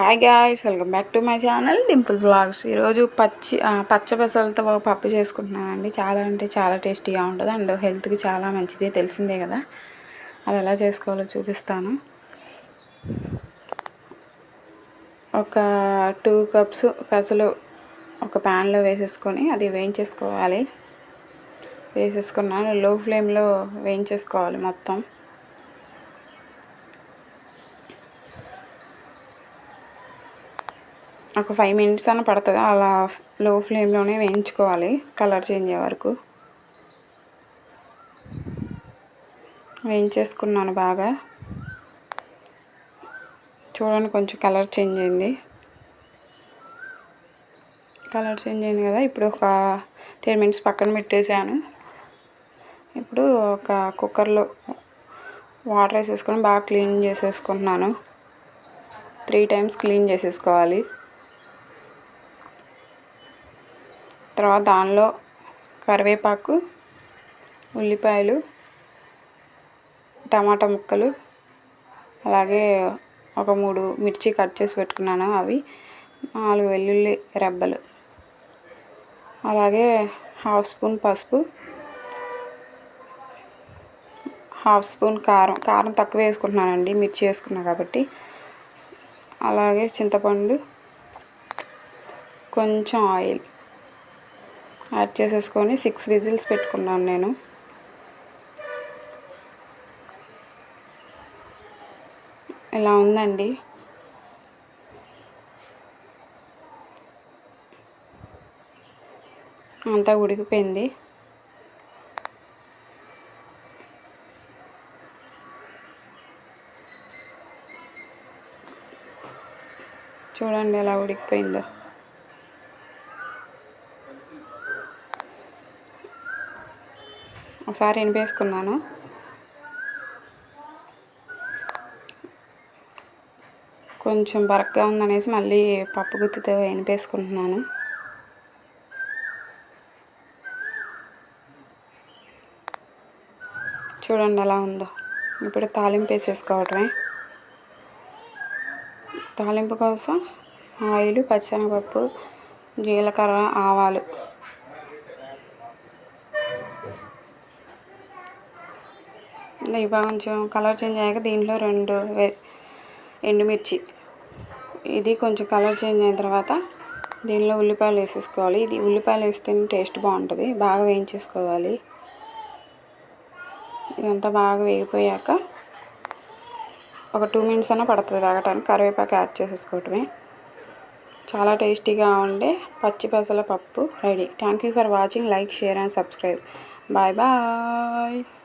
Hi guys welcome back to my channel Dimple blogs ఈరోజు పచ్చి పచ్చ పెసలతో పప్పు చేసుకుంటున్నానండి. చాలా అంటే చాలా టేస్టీగా ఉంటుంది అండ్ హెల్త్కి చాలా మంచిది తెలిసిందే కదా. అది ఎలా చేసుకోవాలో చూపిస్తాను. ఒక టూ కప్స్ పెసలు ఒక ప్యాన్లో వేసేసుకొని అది వేయించేసుకోవాలి. వేసేసుకున్నాను లో ఫ్లేమ్లో వేయించేసుకోవాలి మొత్తం. ఒక ఫైవ్ మినిట్స్ అన్న పడుతుంది. అలా లో ఫ్లేమ్లోనే వేయించుకోవాలి. కలర్ చేంజ్ అయ్యే వరకు. వేయించేసుకున్నాను బాగా. చూడండి కొంచెం కలర్ చేంజ్ అయింది. కలర్ చేంజ్ అయింది కదా. ఇప్పుడు ఒక టెన్ మినిట్స్ పక్కన పెట్టేసాను ఇప్పుడు ఒక కుక్కర్లో వాటర్ వేసేసుకొని బాగా క్లీన్ చేసేసుకుంటున్నాను. త్రీ టైమ్స్ క్లీన్ చేసేసుకోవాలి. తర్వాత దానిలో కరివేపాకు ఉల్లిపాయలు టమాటా ముక్కలు అలాగే ఒక మూడు మిర్చి కట్ చేసి పెట్టుకున్నాను అవి. నాలుగు వెల్లుల్లి రెబ్బలు. అలాగే హాఫ్ స్పూన్ పసుపు హాఫ్ స్పూన్ కారం. కారం తక్కువ వేసుకుంటున్నానండి మిర్చి వేసుకున్నా కాబట్టి. అలాగే చింతపండు కొంచెం ఆయిల్. యాడ్ చేసేసుకొని సిక్స్ విజిల్స్ పెట్టుకున్నాను నేను. ఇలా ఉందండి. అంతా ఉడికిపోయింది. చూడండి ఎలా ఉడికిపోయిందో. ఒకసారి ఎనిపేసుకున్నాను కొంచెం బరక్గా ఉందనేసి మళ్ళీ పప్పు గుత్తితో ఎనిపేసుకుంటున్నాను చూడండి ఎలా ఉందో. ఇప్పుడు తాలింపు వేసేసుకోవటమే. తాలింపు కోసం ఆయిల్ పచ్చిశనగపప్పు జీలకర్ర ఆవాలు ఇవి కొంచెం కలర్ చేంజ్ అయ్యాక దీంట్లో రెండు ఎండుమిర్చి. ఇది కొంచెం కలర్ చేంజ్ అయిన తర్వాత దీనిలో ఉల్లిపాయలు వేసేసుకోవాలి. ఇది ఉల్లిపాయలు వేస్తేనే టేస్ట్ బాగుంటుంది. బాగా వేయించేసుకోవాలి. ఇదంతా బాగా వేగిపోయాక ఒక టూ మినిట్స్ అయినా పడుతుంది వేగటానికి. కరివేపాకు యాడ్ చేసేసుకోవటమే. చాలా టేస్టీగా ఉండే పచ్చి పెసల పప్పు ready. Thank you for watching. Like share and subscribe. Bye bye.